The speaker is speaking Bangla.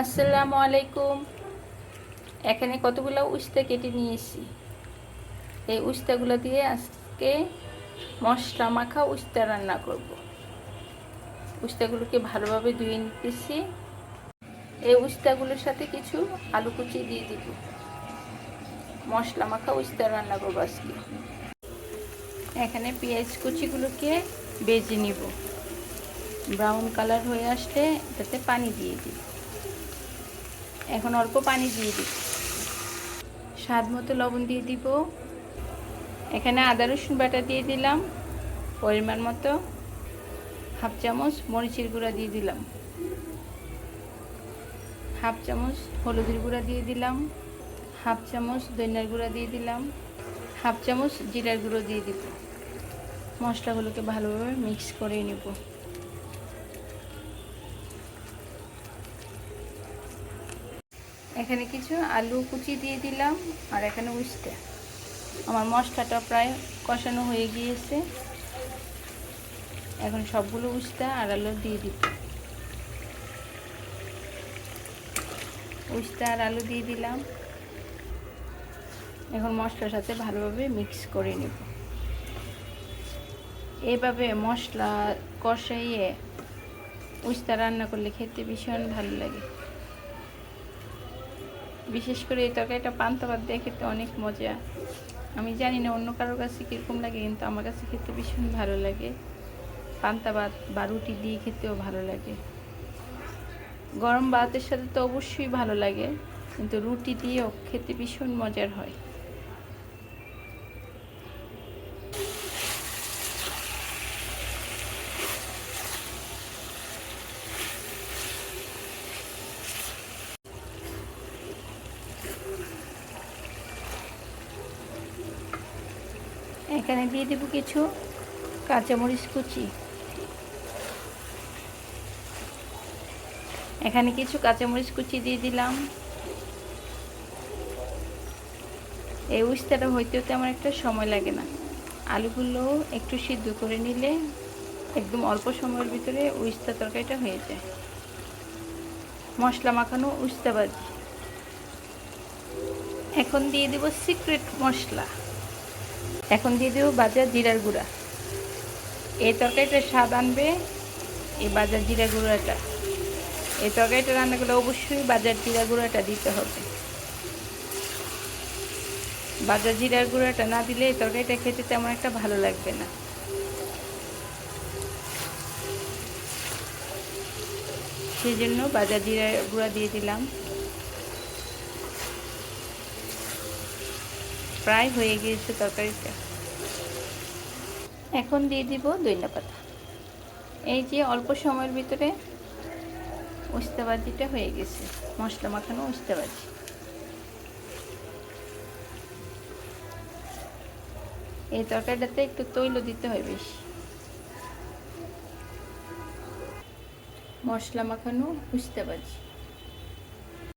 আসসালামু আলাইকুম এখানে কতগুলো উস্তা কেটে নিয়েছি। এই উস্তাগুলো দিয়ে আজকে মশলা মাখা উস্তা রান্না করব। উস্তাগুলোকে ভালোভাবে ধুয়ে নিতেছি। এই উস্তাগুলোর সাথে কিছু আলু কুচি দিয়ে দিব। মশলা মাখা উস্তা রান্না করব আজকে। এখানে পেঁয়াজ কুচিগুলোকে বেজে নিব। ব্রাউন কালার হয়ে আসলে এটাতে পানি দিয়ে দিব। এখন অল্প পানি দিয়ে দিব স্বাদ মতো লবণ দিয়ে দিব। এখানে আদা, রসুন বাটা দিয়ে দিলাম, পরিমাণ মতো। হাফ চামচ মরিচের গুঁড়া দিয়ে দিলাম। হাফ চামচ হলুদের গুঁড়া দিয়ে দিলাম। হাফ চামচ ধনিয়ার গুঁড়া দিয়ে দিলাম। হাফ চামচ জিরার গুঁড়ো দিয়ে দিব মশলাগুলোকে ভালোভাবে মিক্স করে নেব। এখানে কিছু আলু কুচি দিয়ে দিলাম আর এখানে উস্তে। আমার মশলাটা প্রায় কষানো হয়ে গিয়েছে। এখন সবগুলো উস্তা আর আলু দিয়ে দিব। উস্তা আর আলু দিয়ে দিলাম। এখন মশলার সাথে ভালোভাবে মিক্স করে নেব। এভাবে মশলা কষাইয়ে উস্তা রান্না করলে খেতে ভীষণ ভালো লাগে। বিশেষ করে এই তরকারিটা পান্তা ভাত দিয়ে খেতে অনেক মজা। আমি জানি না অন্য কারোর কাছে কীরকম লাগে, কিন্তু আমার কাছে খেতে ভীষণ ভালো লাগে। পান্তা ভাত বা রুটি দিয়ে খেতেও ভালো লাগে। গরম ভাতের সাথে তো অবশ্যই ভালো লাগে, কিন্তু রুটি দিয়েও খেতে ভীষণ মজার হয়। এখানে দিয়ে দেবো কিছু কাঁচামরিচ কুচি। এখানে কিছু কাঁচামরিচ কুচি দিয়ে দিলাম। এই উস্তাটা হইতেও তেমন একটা সময় লাগে না। আলুগুলো একটু সিদ্ধ করে নিলে একদম অল্প সময়ের ভিতরে উস্তা তরকারিটা হয়ে যায়। মশলা মাখানো উস্তা ভাজি এখন দিয়ে দেবো সিক্রেট মশলা। এখন দিয়ে দেবো বাজার জিরার গুঁড়া। এই তরকারিটা স্বাদ আনবে এই বাজার জিরা গুঁড়াটা। এই তরকারিটা রান্না করলে অবশ্যই বাজার জিরা গুঁড়াটা দিতে হবে। বাজার জিরার গুঁড়াটা না দিলে এই তরকারিটা খেতে তেমন একটা ভালো লাগবে না। সেই জন্য বাজার জিরা গুঁড়া দিয়ে দিলাম। প্রায় হয়ে গিয়েছে তরকারিটা। এখন দিয়ে দিব দইনা পাতা এই যে অল্প সময়ের ভিতরে উস্তাবাজিটা হয়ে গেছে, মশলা মাখানো উস্তাবাজি। এই তরকারিটাতে একটু তৈল দিতে হয় বেশি। মশলা মাখানো উস্তাবাজি।